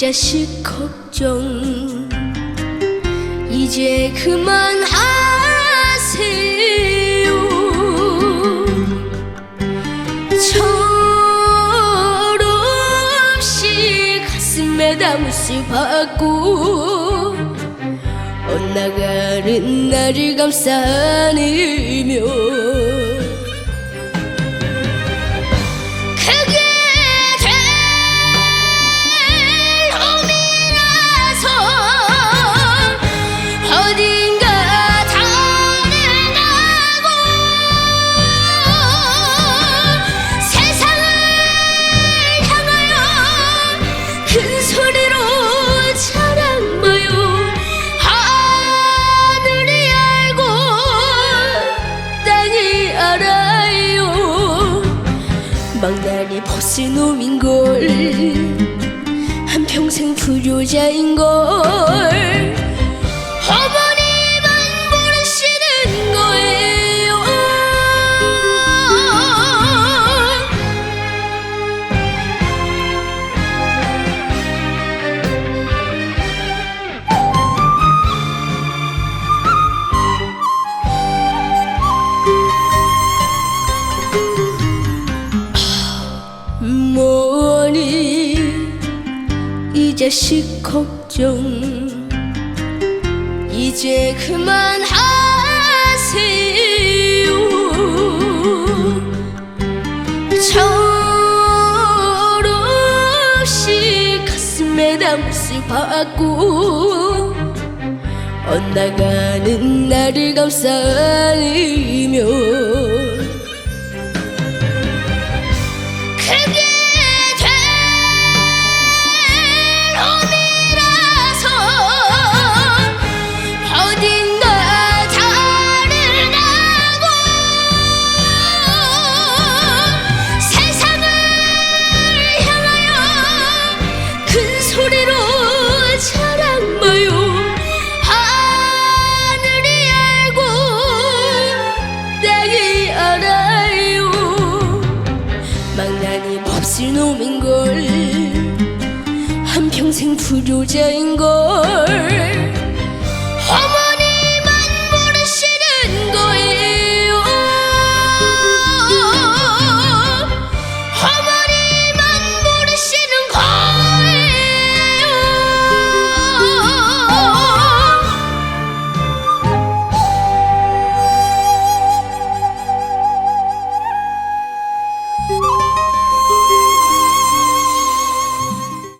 자식 걱정. 이제 그만하세요. 철없이 가슴에 담을 수 받고 엇나가는 나를 감싸 안으며 벗은 놈인걸. 한평생 불효자인걸. 어머 이 자식 걱정. 이제 그만하세요. 철없이 가슴에 담을 수 받고 엇나가는 나를 감싸 안으며 몹쓸 놈인걸. 한평생 불효자인걸